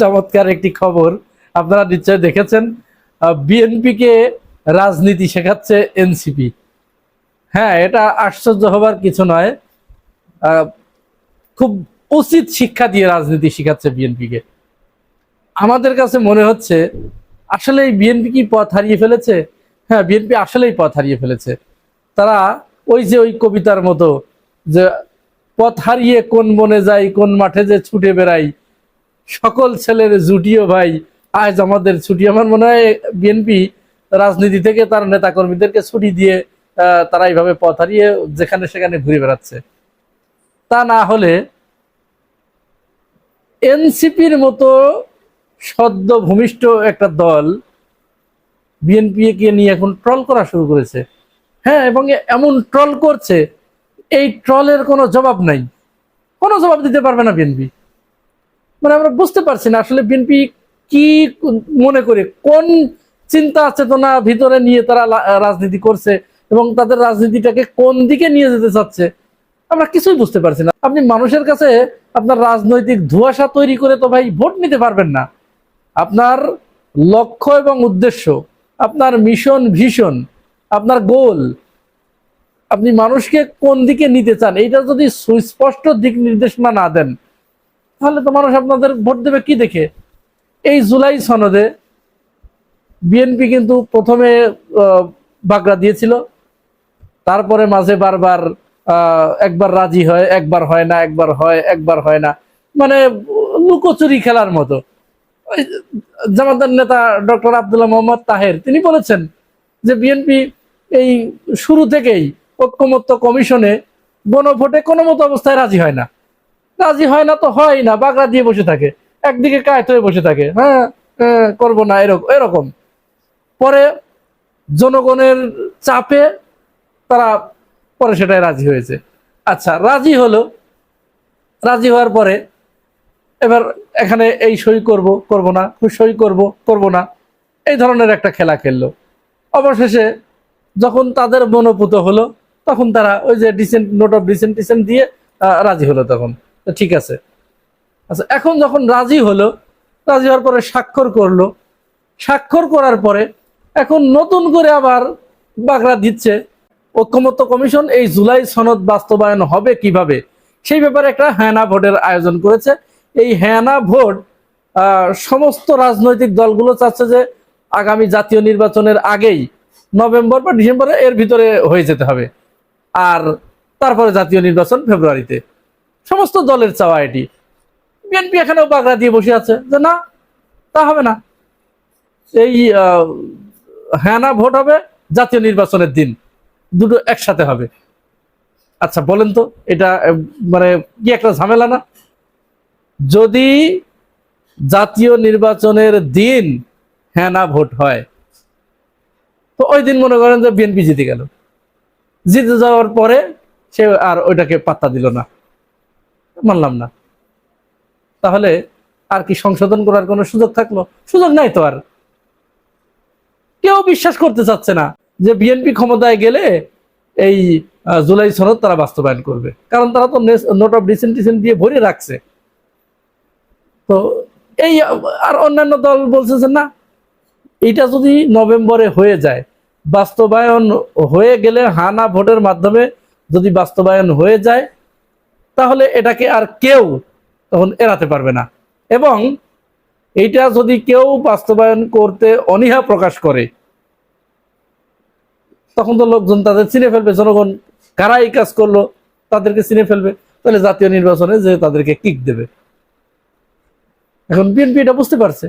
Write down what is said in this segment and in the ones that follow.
চমৎকার একটি খবর আপনারা নিশ্চয় দেখেছেন। বিএনপিকে রাজনীতি শেখাচ্ছে এনসিপি। হ্যাঁ এটা আশ্চর্য হবার কিছু নয়। খুব উচিত শিক্ষা দিয়ে রাজনীতি শেখাচ্ছে বিএনপিকে। আমাদের কাছে মনে হচ্ছে আসলে বিএনপি কি পথ হারিয়ে ফেলেছে? হ্যাঁ বিএনপি আসলেই পথ হারিয়ে ফেলেছে। তারা ওই যে ওই কবিতার মতো যে, পথ হারিয়ে কোন বনে যাই, কোন মাঠে যে ছুটে বেড়াই সকল ছেলের জুটিও ভাই, আজ আমাদের ছুটি। আমার মনে হয় বিএনপি রাজনীতি থেকে তার নেতাকর্মীদেরকে ছুটি দিয়ে তারা এইভাবে পথ হারিয়ে যেখানে সেখানে ঘুরে বেড়াচ্ছে। তা না হলে এনসিপির মতো সদ্য ভূমিষ্ঠ একটা দল বিএনপি কে নিয়ে এখন ট্রল করা শুরু করেছে। হ্যাঁ এবং এমন ট্রল করছে, এই ট্রলের কোনো জবাব নাই। কোনো জবাব দিতে পারবে না বিএনপি মানে আমরা বুঝতে পারছি না আসলে বিএনপি কি মনে করে, কোন চিন্তা চেতনা ভিতরে নিয়ে তারা রাজনীতি করছে এবং তাদের রাজনীতিটাকে কোন দিকে নিয়ে যেতে চাচ্ছে, আমরা কিছুই বুঝতে পারছি না। আপনি মানুষের কাছে আপনার রাজনৈতিক ধোঁয়াশা তৈরি করে তো ভাই ভোট নিতে পারবেন না। আপনার লক্ষ্য এবং উদ্দেশ্য, আপনার মিশন ভীষণ আপনার গোল, আপনি মানুষকে কোন দিকে নিতে চান, এইটা যদি সুস্পষ্ট দিক নির্দেশনা না দেন তাহলে তো মানুষ আপনাদের ভোট দেবে কি দেখে? এই জুলাই সনদে বিএনপি কিন্তু প্রথমে বাগড়া দিয়েছিল। তারপরে মাঝে বারবার একবার রাজি হয়, একবার হয় না, একবার হয় একবার হয় না। মানে লুকোচুরি খেলার মতো। জামাতের নেতা ডক্টর আব্দুল্লাহ মোহাম্মদ তাহের, তিনি বলেছেন যে বিএনপি এই শুরু থেকেই ঐক্যমত্য কমিশনে গণভোটে কোনো মতো অবস্থায় রাজি হয় না। রাজি হয় না তো হয় না বাগড়া দিয়ে বসে থাকে। একদিকে কায়ত হয়ে বসে থাকে। হ্যাঁ হ্যাঁ, করব না এরকম এরকম। পরে জনগণের চাপে তারা পরে সেটাই রাজি হয়েছে। আচ্ছা রাজি হলো। রাজি হওয়ার পরে এবার এখানে এই সই করব করব না সই করব করব না এই ধরনের একটা খেলা খেললো। অবশেষে যখন তাদের মনোপুত হলো তখন তারা ওই যে dissent note of dissent dissent দিয়ে রাজি হলো তখন। ঠিক আছে। আচ্ছা এখন যখন রাজি হলো, রাজি হওয়ার পরে স্বাক্ষর করল। স্বাক্ষর করার পরে এখন নতুন করে আবার বাগড়া দিচ্ছে। ঐক্যমত্য কমিশন এই জুলাই সনদ বাস্তবায়ন হবে কীভাবে? সেই ব্যাপারে একটা হ্যানা ভোটের আয়োজন করেছে। এই হ্যানা ভোট সমস্ত রাজনৈতিক দলগুলো চাচ্ছে যে আগামী জাতীয় নির্বাচনের আগেই নভেম্বর বা ডিসেম্বরে এর ভিতরে হয়ে যেতে হবে। আর তারপরে জাতীয় নির্বাচন ফেব্রুয়ারিতে। সমস্ত দলের চাওয়া এটি। বিএনপি এখানেও বাগড়া দিয়ে বসে আছে যে না তা হবে না। এই আহ, হ্যানা ভোট হবে জাতীয় নির্বাচনের দিন। দুটো একসাথে হবে। আচ্ছা বলেন তো এটা মানে কি একটা ঝামেলা না? যদি জাতীয় নির্বাচনের দিন হ্যানা ভোট হয় তো ওই দিন মনে করেন যে বিএনপি জিতে গেল। জিতে যাওয়ার পরে সে আর ওইটাকে পাত্তা দিল না। মানলাম না। তাহলে আর কি সংশোধন করার কোনো সুযোগ থাকল? সুযোগ নাই তো আর। কেউ বিশ্বাস করতে চাচ্ছে না যে বিএনপি ক্ষমতায় গেলে এই জুলাই সনদ তারা বাস্তবায়ন করবে। কারণ তারা তো নোট অফ ডিসেন্টিসেন্ট দিয়ে ভরে রাখছে। তো এই, আর অন্যান্য দল বলছে যে না এটা যদি নভেম্বরে হয়ে যায়, বাস্তবায়ন হয়ে গেলে হানা ভোটের মাধ্যমে যদি বাস্তবায়ন হয়ে যায় তাহলে এটাকে আর কেউ তখন এড়াতে পারবে না। এবং এইটা যদি কেউ বাস্তবায়ন করতে অনীহা প্রকাশ করে, তখন তো লোকজন তাদের চিনে ফেলবে, জনগণ কারা এই কাজ করল, তাদেরকে চিনে ফেলবে, তাহলে জাতীয় নির্বাচনে যে তাদেরকে কিক দেবে। এখন বিএনপি এটা বুঝতে পারছে।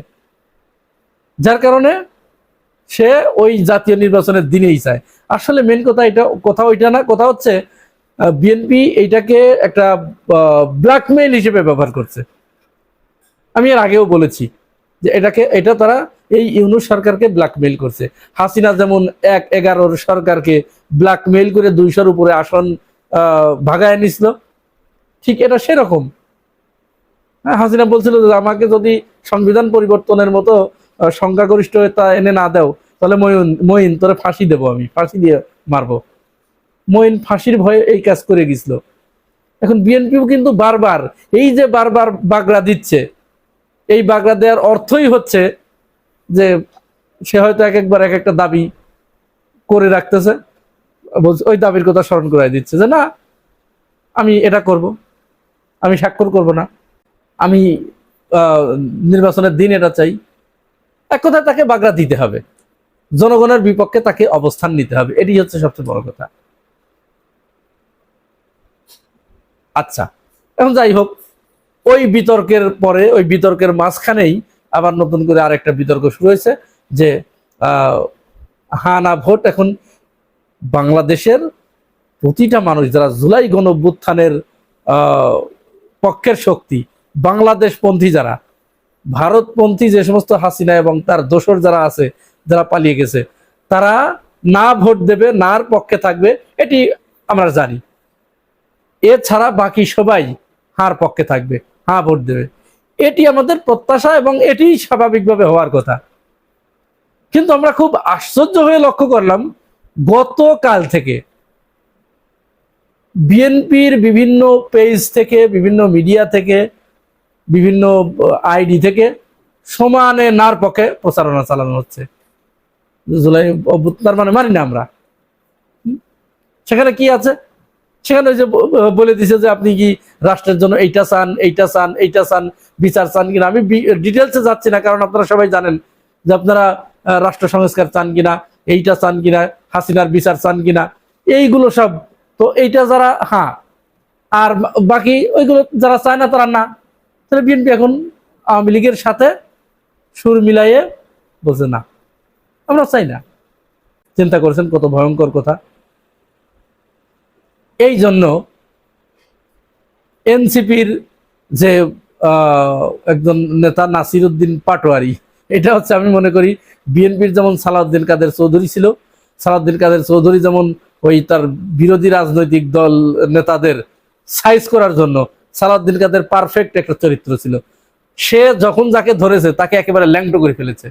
যার কারণে সে ওই জাতীয় নির্বাচনের দিনেই চায়। আসলে মেন কথা এটা, কথা ওইটা না, কথা হচ্ছে বিএনপি এইটাকে একটা ব্ল্যাকমেইল হিসেবে ব্যবহার করছে। আমি এর আগেও বলেছি যে এটাকে, এটা তারা এই ইউনুস সরকারকে ব্ল্যাকমেইল করছে। হাসিনা যেমন এক এগারোর সরকারকে ব্ল্যাকমেইল করে দুইশোর উপরে আসন ভাগায় নিছিল, ঠিক এটা সেরকম। হ্যাঁ হাসিনা বলছিল যে আমাকে যদি সংবিধান পরিবর্তনের মতো সংখ্যাগরিষ্ঠতা এনে না দাও, তাহলে মইন মইন তোরে ফাঁসি দেবো আমি, ফাঁসি দিয়ে মারবো। মইন ফাঁসির ভয়ে এই কাজ করে গেছিল। এখন বিএনপিও কিন্তু বারবার এই যে বারবার বাগড়া দিচ্ছে, এই বাগড়া দেওয়ার অর্থই হচ্ছে যে সে হয়তো এক একবার এক একটা দাবি করে রাখতেছে ওই দাবির কথা স্মরণ করাই দিচ্ছে যে না, আমি এটা করব, আমি স্বাক্ষর করব না, আমি নির্বাচনের দিন এটা চাই। এক কথায় তাকে বাগড়া দিতে হবে। জনগণের বিপক্ষে তাকে অবস্থান নিতে হবে এটি হচ্ছে সবচেয়ে বড় কথা। আচ্ছা এখন যাই হোক ওই বিতর্কের পরে ওই বিতর্কের মাঝখানেই আবার নতুন করে আরেকটা বিতর্ক শুরু হয়েছে যে আহ, হা না ভোট এখন বাংলাদেশের প্রতিটা মানুষ যারা জুলাই গণভ্যুত্থানের পক্ষের শক্তি বাংলাদেশপন্থী যারা ভারতপন্থী যে সমস্ত হাসিনা এবং তার দোসর যারা আছে যারা পালিয়ে গেছে তারা না ভোট দেবে নার পক্ষে থাকবে এটি আমরা জানি। এছাড়া বাকি সবাই হার পক্ষে থাকবে, হা ভোট দেবে। এটি আমাদের প্রত্যাশা এবং এটি স্বাভাবিকভাবে হওয়ার কথা। কিন্তু আমরা খুব আশ্চর্য হয়ে লক্ষ্য করলাম, গতকাল থেকে বিএনপির বিভিন্ন পেজ থেকে, বিভিন্ন মিডিয়া থেকে, বিভিন্ন আইডি থেকে সমানে নার পক্ষে প্রচারণা চালানো হচ্ছে। জুলাই অভ্যুত্থান মানে মানি না আমরা। সেখানে কি আছে? সেখানে যে বলে দিছে যে আপনি কি রাষ্ট্রের জন্য এইটা চান এইটা চান এইটা চান, বিচার চান কিনা? আমি ডিটেলসে যাচ্ছি না, কারণ আপনারা সবাই জানেন যে আপনারা রাষ্ট্র সংস্কার চান কিনা, এইটা চান কিনা, হাসিনার বিচার চান কিনা, এইগুলো সব। তো এইটা যারা হ্যাঁ আর বাকি ওইগুলো যারা চায় না তারা না। তাহলে বিএনপি এখন আওয়ামী লীগের সাথে সুর মিলাইয়ে বলছে না। আমরা চাই না। চিন্তা করেছেন কত ভয়ঙ্কর কথা। এই জন্য এনসিপির যে একজন নেতা নাসির উদ্দিন পাটোয়ারি, এটা হচ্ছে আমি মনে করি বিএনপির যেমন সালাউদ্দিন কাদের চৌধুরী ছিল, সালাউদ্দিন কাদের চৌধুরী যেমন ওই তার বিরোধী রাজনৈতিক দল নেতাদের সাইজ করার জন্য সালাউদ্দিন কাদের পারফেক্ট একটা চরিত্র ছিল। সে যখন যাকে ধরেছে, তাকে একেবারে ল্যাংটো করে ফেলেছে।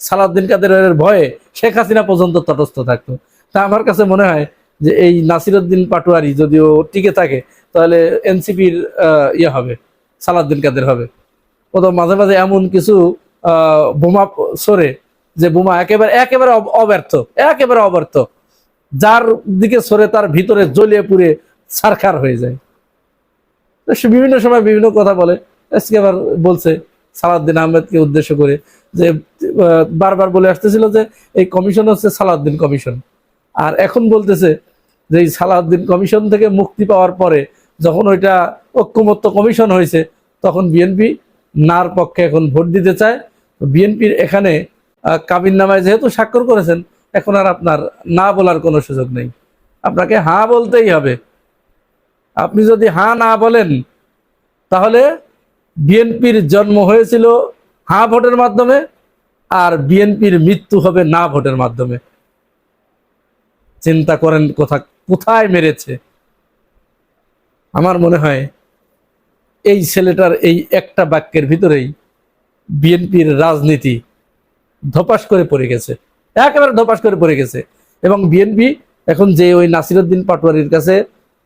সালাউদ্দিন কাদের ভয়ে শেখ হাসিনা পর্যন্ত তটস্থ থাকতো। তা আমার কাছে মনে হয় যে এই নাসিরুদ্দিন পাটোয়ারি যদিও টিকে থাকে, তাহলে এনসিপির ইয়ে হবে সালাদ্দিন কাদের হবে। ও তো মাঝে মাঝে এমন কিছু বোমা সরে যে বোমা একেবারে একেবারে অব- অব্যর্থ, একেবারে অব্যর্থ, যার দিকে সরে তার ভিতরে জ্বলিয়ে পুড়ে সারখার হয়ে যায়। সে বিভিন্ন সময় বিভিন্ন কথা বলে। আজকে আবার বলছে সালাউদ্দিন আহমেদকে উদ্দেশ্য করে যে বারবার বলে আসতেছিল যে, এই কমিশন হচ্ছে সালাদ্দিন কমিশন। আর এখন বলতেছে যে সালাউদ্দিন কমিশন থেকে মুক্তি পাওয়ার পরে যখন ওইটা ঐক্যমত্য কমিশন হয়েছে, তখন বিএনপি নার পক্ষে এখন ভোট দিতে চায়। বিএনপির এখানে কাবিন নামায় যেহেতু স্বাক্ষর করেছেন, এখন আর আপনার না বলার কোনো সুযোগ নেই। আপনাকে হ্যাঁ বলতেই হবে। আপনি যদি হ্যাঁ না বলেন, তাহলে বিএনপির জন্ম হয়েছিল হ্যাঁ ভোটের মাধ্যমে আর বিএনপির মৃত্যু হবে না ভোটের মাধ্যমে। চিন্তা করেন কোথা কোথায় মেরেছে? আমার মনে হয় এই ছেলেটার এই একটা বাক্যের ভিতরেই বিএনপির রাজনীতি ধপাস করে পড়ে গেছে। একেবারে ধপাস করে পড়ে গেছে। এবং বিএনপি এখন যে ওই নাসিরুদ্দিন পাটোয়ারির কাছে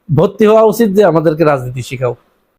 ভর্তি হওয়া উচিত যে আমাদেরকে রাজনীতি শেখাও।